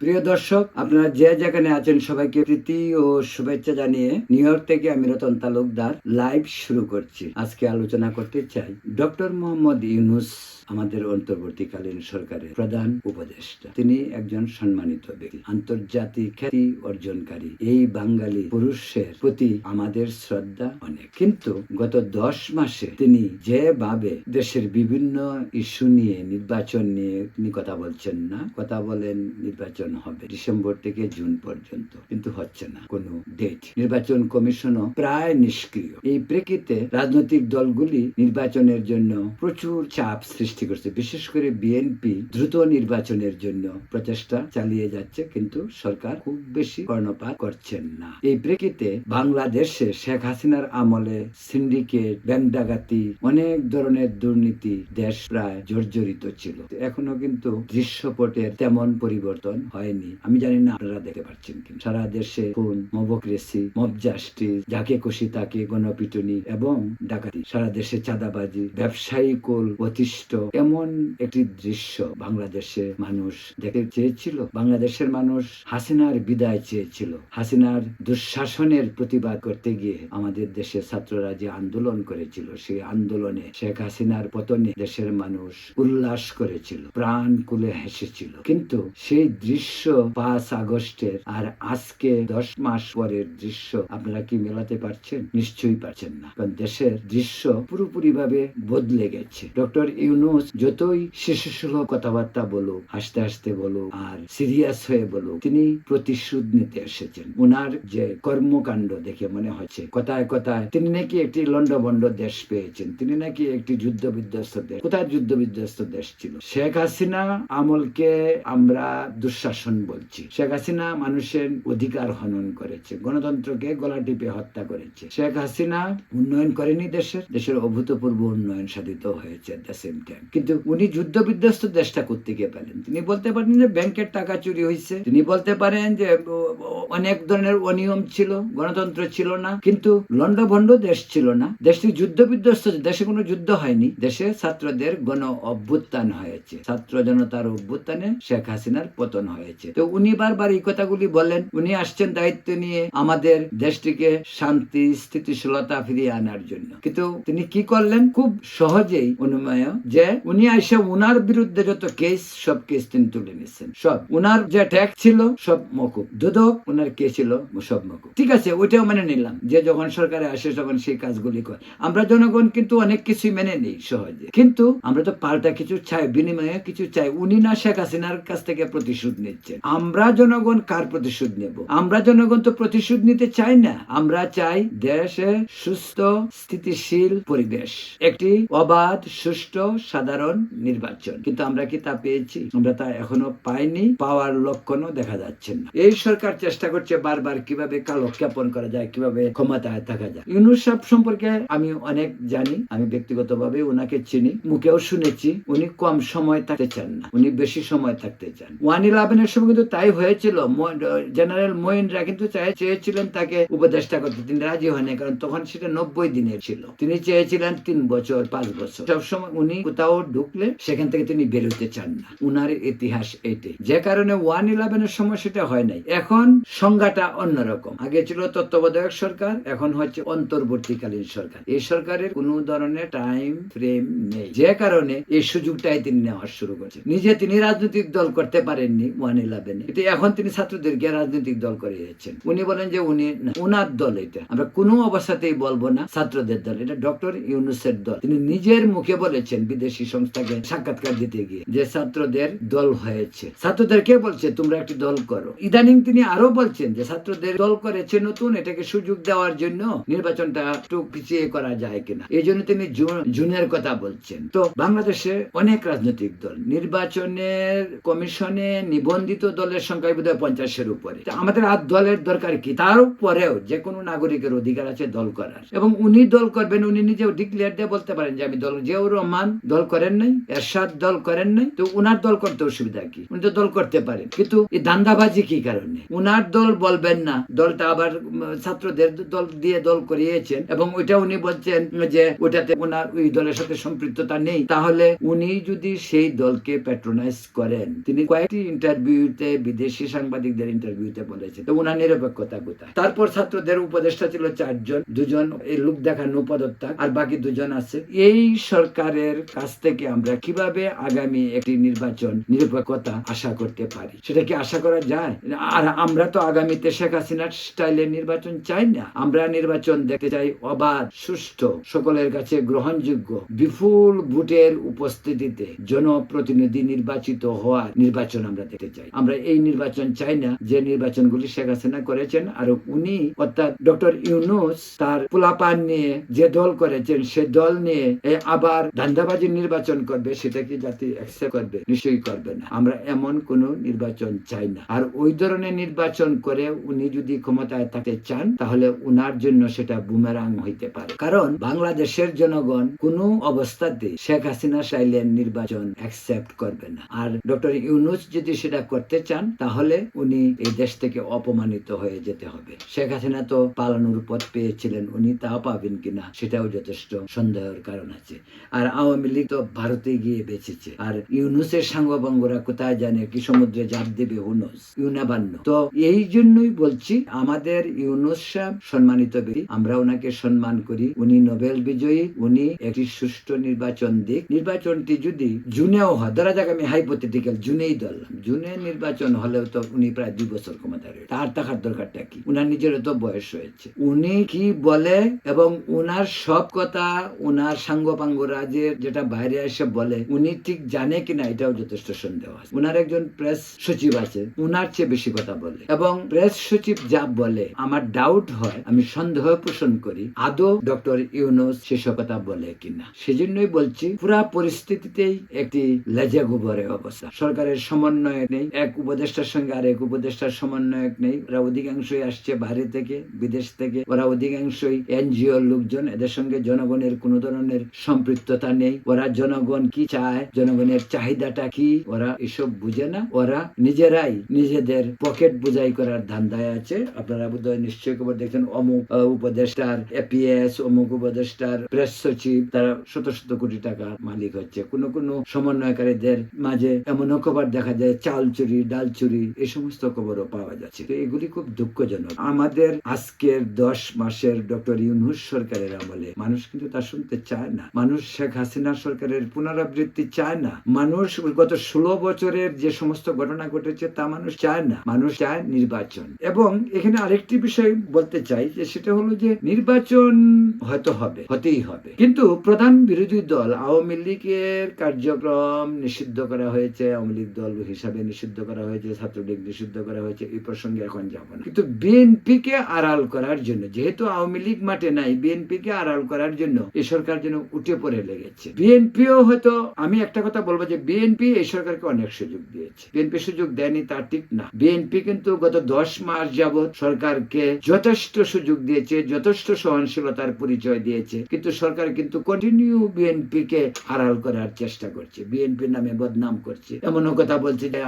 প্রিয় দর্শক, আপনারা যে যেখানে আছেন সবাইকে প্রীতি ও শুভেচ্ছা জানিয়ে নিউ ইয়র্ক থেকে আমি রতন তালুকদার লাইভ শুরু করছি। আজকে আলোচনা করতে চাই ডক্টর মোহাম্মদ ইউনুস, আমাদের অন্তর্বর্তীকালীন সরকারের প্রধান উপদেষ্টা। তিনি একজন সম্মানিত ব্যক্তি, আন্তর্জাতিক খ্যাতি অর্জনকারী। এই বাঙালি পুরুষের প্রতি আমাদের শ্রদ্ধা অনেক। কিন্তু গত দশ মাসে তিনি যেভাবে দেশের বিভিন্ন ইস্যু নিয়ে, নির্বাচন নিয়ে তিনি কথা বলছেন না, কথা বলেন নির্বাচন হবে, ডিসেম্বর থেকে জুন পর্যন্ত। কিন্তু হচ্ছে না, কোনো ডেট নির্বাচন কমিশনও প্রায় নিষ্ক্রিয়। এই প্রেক্ষিতে রাজনৈতিক দলগুলি নির্বাচনের জন্য প্রচুর চাপ সৃষ্টি করছে। বিশেষ করে বিএনপি দ্রুত নির্বাচনের জন্য প্রচেষ্টা চালিয়ে যাচ্ছে, কিন্তু সরকার খুব বেশি কর্ণপাত করছেন না। এই প্রেক্ষিতে বাংলাদেশে শেখ হাসিনার আমলে সিন্ডিকেট ব্যাংক ডাকাতি অনেক ধরনের দুর্নীতি দেশ প্রায় জর্জরিত ছিল। এখনও কিন্তু দৃশ্যপটের তেমন পরিবর্তন হয়নি। আমি জানি না আপনারা দেখতে পাচ্ছেন কি সারা দেশে খুন, মবক্রেসি, মব জাস্টিস, যাকে খুশি তাকে গণপিটুনি এবং ডাকাতি। সারা দেশে চাঁদাবাজি, ব্যবসায়ী কুল অতিষ্ঠ এমন একটি দৃশ্য বাংলাদেশে মানুষ দেখতে চেয়েছিল। বাংলাদেশের মানুষ হাসিনার বিদায় চেয়েছিল। হাসিনার দুঃশাসনের প্রতিবাদ করতে গিয়ে আমাদের দেশের ছাত্ররা যে আন্দোলন করেছিল, সেই আন্দোলনে শেখ হাসিনার পতনে দেশের মানুষ উল্লাস করেছিল, প্রাণ কুলে হেসেছিল। কিন্তু সেই দৃশ্য পাঁচ আগস্টের। আর আজকে দশ মাস পরের দৃশ্য আপনারা কি মেলাতে পারছেন? নিশ্চয়ই পারছেন না। কারণ দেশের দৃশ্য পুরোপুরি ভাবে বদলে গেছে। ডক্টর ইউনুস যতই শিশু সুলভ কথাবার্তা বলুক, হাসতে হাসতে বলুক, আর সিরিয়াস হয়ে বলুক, তিনি প্রতিশোধ নিতে এসেছেন। ওনার যে কর্মকাণ্ড দেখে মনে হচ্ছে, কথায় কথায় তিনি নাকি একটি লন্ডভন্ড দেশ পেয়েছেন, তিনি নাকি একটি যুদ্ধ বিধ্বস্ত দেশ। কোথায় যুদ্ধ বিধ্বস্ত দেশ ছিল? শেখ হাসিনা আমলকে আমরা দুঃশাসন বলছি। শেখ হাসিনা মানুষের অধিকার হনন করেছে, গণতন্ত্রকে গলা টিপে হত্যা করেছে। শেখ হাসিনা উন্নয়ন করেনি দেশের দেশের অভূতপূর্ব উন্নয়ন সাধিত হয়েছে the same time। কিন্তু উনি যুদ্ধ বিধ্বস্ত দেশটা করতে গিয়ে পেলেন? তিনি বলতে পারেন যে ব্যাংকের টাকা চুরি হয়েছে তিনি বলতে পারেন যে অনেক ধরনের অনিয়ম ছিল, গণতন্ত্র ছিল না, কিন্তু লন্ডভন্ড দেশ ছিল না। দেশটি যুদ্ধ বিধ্বস্ত দেশে কোনো যুদ্ধ হয়নি। দেশে ছাত্রদের গণ অভ্যুত্থান হয়েছে। ছাত্র জনতার অভ্যুত্থানে শেখ হাসিনার পতন হয়েছে। তো উনি বারবার এই কথাগুলি বলেন, উনি আসছেন দায়িত্ব নিয়ে আমাদের দেশটিকে শান্তি, স্থিতিশীলতা ফিরিয়ে আনার জন্য। কিন্তু তিনি কি করলেন? খুব সহজেই অনুময় যে উনি এসে উনার বিরুদ্ধে যত কেস, সব কেস তিনি তুলে নিচ্ছেন সব। উনার যে ট্যাক্স ছিল, সব মকুব। দুদক, উনার কে ছিল? সব মকুব। ঠিক আছে, ওইটাও মেনে নিলাম যে যখন সরকারে আসে, তখন সেই কাজগুলি করে। আমরা জনগণ কিন্তু অনেক কিছুই মেনে নিই সহজে। কিন্তু আমরা তো পাল্টা কিছু চাই, বিনিময়ে কিছু চাই। উনি না শেখ হাসিনার কাছ থেকে প্রতিশোধ নিচ্ছেন। আমরা জনগণ কার প্রতিশোধ নেব? আমরা জনগণ তো প্রতিশোধ নিতে চাই না। আমরা চাই দেশে সুস্থ, স্থিতিশীল পরিবেশ। একটি অবাধ, সুষ্ঠু, সাধারণ নির্বাচন। কিন্তু আমরা কি তা পেয়েছি? আমরা তা এখনও পাইনি। পাওয়ার লক্ষণও দেখা যাচ্ছে না। এই সরকার চেষ্টা করছে বারবার কীভাবে কালক্ষেপণ করা যায়, কীভাবে ক্ষমতায় থাকা যায়। ইউনুস সম্পর্কে আমি অনেক জানি। আমি ব্যক্তিগতভাবে ওনাকে চিনি, মুখেও শুনেছি। উনি কম সময় থাকতে চান না। উনি বেশি সময় থাকতে চান। ওয়ান ইলেভেনের সময় কিন্তু তাই হয়েছিল। জেনারেল মোয়েনরা কিন্তু চেয়েছিলেন তাকে উপদেষ্টা করতে। তিনি রাজি হয়নি কারণ তখন সেটা নব্বই দিনের ছিল। তিনি চেয়েছিলেন তিন বছর, পাঁচ বছর। সবসময় উনি কোথাও ঢুকলে সেখান থেকে তিনি বেরোতে চান না। উনার ইতিহাস এটাই। যে কারণে ওয়ান ইলেভেনের সময় সেটা হয় নাই। এখন সংজ্ঞাটা অন্যরকম। আগে ছিল তত্ত্বাবধায়ক সরকার, এখন হচ্ছে অন্তর্বর্তীকালীন সরকার। এই সরকারের কোনো ধরনের টাইম ফ্রেম নেই। যে কারণে এই সুযোগটাই তিনি নেওয়া শুরু করেছেন। নিজে তিনি রাজনৈতিক দল করতে পারেননি ওয়ান ইলেভেনে কিন্তু এখন তিনি ছাত্রদেরকে রাজনৈতিক দল করে যাচ্ছেন উনি বলেন যে উনি না, উনার দল এটা। আমরা কোনো অবস্থাতেই বলব না ছাত্রদের দল এটা ডক্টর ইউনুসের দল। তিনি নিজের মুখে বলেছেন বিদেশি সংস্থাকে সাক্ষাৎকার দিতে গিয়ে যে ছাত্রদের দল হয়েছে। ছাত্রদেরকে বলছে? তোমরা একটি দল করো। ইদানিং তিনি আরও বলছেন যে ছাত্রদের দল করেছে নতুন এটাকে সুযোগ দেওয়ার জন্য নির্বাচনটা একটু পিছিয়ে করা যায় কিনা। এই জন্য তিনি জুনের কথা বলছেন। তো বাংলাদেশে অনেক রাজনৈতিক দল নির্বাচনের কমিশনে নিবন্ধিত দলের সংখ্যা বোধ হয় পঞ্চাশের উপরে। আমাদের আর দলের দরকার কি? তার পরেও যে কোনো নাগরিকের অধিকার আছে দল করার। এবং উনি দল করবেন, উনি নিজেও ডিক্লেয়ার দিয়ে বলতে পারেন যে আমি দল, জিয়াউর রহমান দল করেন নাই, এরশাদ দল করেন নাই, তো উনার দল করতে অসুবিধা কি? উনি তো দল করতে পারেন। কিন্তু এই দান্দাবাজি কি কারণে? উনার দল বলবেন না, দলটা আবার ছাত্রদের দল দিয়ে দল করিয়েছেন এবং ওইটা উনি বলছেন যে ওটাতে ওনার ওই দলের সাথে সম্পৃক্ততা নেই। তাহলে উনি যদি সেই দলকে প্যাট্রোনাইজ করেন, তিনি কয়েকটি ইন্টারভিউ ইন্টারভিউতে বিদেশি সাংবাদিকদের ইন্টারভিউতে বলেছে। তো ওনার নিরপেক্ষতা কোথায়? তারপর ছাত্রদের উপদেষ্টা ছিল চারজন, দুজন এই লোক দেখানো পদত্যাগ, আর বাকি দুজন আছে। এই সরকারের কাছ থেকে আমরা কীভাবে আগামী একটি নির্বাচন নিরপেক্ষতা আশা করতে পারি? সেটা কি আশা করা যায়? আর আমরা তো আগামীতে শেখ হাসিনার স্টাইলে নির্বাচন চাই না। আমরা নির্বাচন দেখতে চাই অবাধ, সুষ্ঠু, সকলের কাছে গ্রহণযোগ্য, বিপুল ভোটের উপস্থিতিতে জনপ্রতিনিধি নির্বাচিত হওয়ার নির্বাচন আমরা দেখতে চাই। আমরা এই নির্বাচন চাই না, যে নির্বাচনগুলি শেখ হাসিনা করেছেন আর উনি অর্থাৎ ডক্টর ইউনুস তার পোলাপান নিয়ে যে দল করেছেন, সে দল নিয়ে আবার ধান্দাবাজি নির্বাচন করবে সেটা কি জাতি অ্যাকসেপ্ট করবে, নিশ্চয়ই করবে না। আমরা এমন কোন নির্বাচন চাই না। আর ওই ধরনের নির্বাচন করে উনি যদি ক্ষমতায় থাকতে চান, তাহলে উনার জন্য সেটা বুমেরাং হইতে পারে। কারণ বাংলাদেশের জনগণ কোনো অবস্থাতে শেখ হাসিনা চাইলেন নির্বাচন অ্যাকসেপ্ট করবে না। আর ডক্টর ইউনুস যদি সেটা করতে চান, তাহলে উনি এই দেশ থেকে অপমানিত হয়ে যেতে হবে। শেখ হাসিনা তো পালানোর পথ পেয়েছিলেন, উনি তাও পাবেন কিনা সেটাও যথেষ্ট সন্দেহের কারণ আছে। আর আওয়ামী লীগ তো ভারতে গিয়ে বেঁচেছে। আর ইউনুসের সাঙ্গভঙ্গরা কোথায় জানে কি সমুদ্রে জাপ দেবে হুনুস ইউনাবান্য তো এই জন্যই বলছি, আমাদের ইউনুস সাহেব সম্মানিত ব্যক্তি, আমরা ওনাকে সম্মান করি। উনি নোবেল বিজয়ী, উনি একটি সুষ্ঠু নির্বাচন দিক। নির্বাচনটি যদি জুনেও হয়, ধরা যাক আমি হাইপোথেটিক্যাল জুনেই ধরলাম। জুনে নির্বাচন হলেও তো উনি প্রায় দুই বছর ক্ষমতা রয়েছে। তার টাকার দরকারটা কি? উনার নিজেরও তো বয়স হয়েছে। উনি কি বলে এবং উনার সব কথা, উনার সাঙ্গপাঙ্গরা যে যেটা বাইরে এসে বলে, উনি ঠিক জানে কিনা এটাও যথেষ্ট সন্দেহ আছে। উনার একজন প্রেস সচিব আছে, উনার চেয়ে বেশি কথা বলে। এবং প্রেস সচিব যা বলে, আমার ডাউট হয়, আমি সন্দেহ পোষণ করি, আদৌ ডক্টর ইউনুস সেসব কথা বলে কিনা। সেজন্যই বলছি, পুরা পরিস্থিতিতেই একটি লেজে গোবরের অবস্থা। সরকারের সমন্বয় নেই, এক উপদেষ্টার সঙ্গে আর এক উপদেষ্টার সমন্বয়ক নেই। ওরা অধিকাংশই আসছে বাইরে থেকে, বিদেশ থেকে। ওরা অধিকাংশই এনজিও লোকজন, এদের সঙ্গে জনগণের কোন ধরনের সম্পৃক্ততা নেই। ওরা জনগণ কি চায়, জনগণের চাহিদাটা কি, ওরা এসব বুঝে না। ওরা নিজেরাই নিজেদের পকেট বোঝাই করার ধান্দায় আছে। আপনারা বোধহয় নিশ্চয়ই খবর দেখছেন, অমুক উপদেষ্টার এপিএস অমুক উপদেষ্টার প্রেস সচিব, তারা শত শত কোটি টাকা মালিক হচ্ছে। কোন কোন সমন্বয়কারীদের মাঝে এমনও খবর দেখা যায়, চাল চুরি, ডাল চুরি এই সমস্ত খবরও পাওয়া যাচ্ছে। তো এগুলি খুব দুঃখজনক। আমাদের আজকের দশ মাসের ডক্টর ইউনুস সরকারের আমলে মানুষ কিন্তু তা শুনতে চায় না। মানুষ শেখ হাসিনা সরকারের পুনরাবৃত্তি চায় না। মানুষ গত ষোলো বছরের যে সমস্ত ঘটনা ঘটেছে তা মানুষ চায় না। মানুষ চায় নির্বাচন। এবং এখানে আরেকটি বিষয় বলতে চাই, যে সেটা হলো যে নির্বাচন হয়তো হবে, হতেই হবে। কিন্তু প্রধান বিরোধী দল আওয়ামী লীগের কার্যক্রম নিষিদ্ধ করা হয়েছে। আওয়ামী লীগ দল হিসাবে নিষিদ্ধ করা হয়েছে, ছাত্রলীগ নিষিদ্ধ করা হয়েছে, এই প্রসঙ্গে এখন যাব না। কিন্তু বিএনপি কে আড়াল করার জন্য, যেহেতু আওয়ামী লীগ মাঠে নাই বিএনপি কে আড়াল করার জন্য এই সরকার যেন উঠে পড়ে লেগেছে। বিএনপিও হয়তো, আমি একটা কথা বলব যে বিএনপি এই সরকারকে অনেক সুযোগ দিয়েছে। বিএনপি সুযোগ দেয়নি, তা ঠিক না। বিএনপি কিন্তু গত দশ মাস যাবৎ সরকারকে যথেষ্ট সুযোগ দিয়েছে, যথেষ্ট সহনশীলতার পরিচয় দিয়েছে, কিন্তু সরকার কিন্তু কন্টিনিউ বিএনপি কে আড়াল করার চেষ্টা করছে। বিএনপি নামে বদনাম করছে। এমনও কথা বলছে যে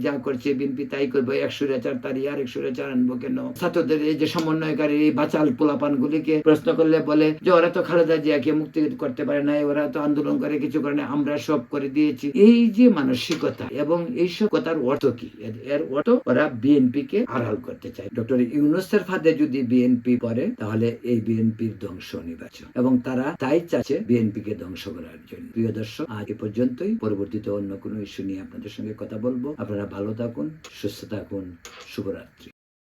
যা করছে তাই করবে একশো রেচার আনব কেন? ছাত্রদের এই যে সমন্বয়কারী বাচাল পোলাপান গুলিকে প্রশ্ন করলে বলে যে ওরা তো খালেদা জিয়াকে মুক্তি করতে পারে না ওরা তো আন্দোলন করে কিছু করে না আমরা সব করে দিয়েছি। এই যে মানসিকতা এবং কথার অর্থ কি? এর- অর্থ ওরা বিএনপি কে আড়াল করতে চায়। ডক্টর ইউনুসের ফাঁদে যদি বিএনপি তাহলে এই বিএনপির ধ্বংস নির্বাচন এবং তারা তাই চাচ্ছে বিএনপি কে ধ্বংস করার জন্য। প্রিয় দর্শক, আজ এ পর্যন্তই। পরবর্তীতে অন্য কোনো ইস্যু নিয়ে আপনাদের সঙ্গে কথা বলব। আপনারা ভালো থাকুন সুস্থ থাকুন। শুভরাত্রি।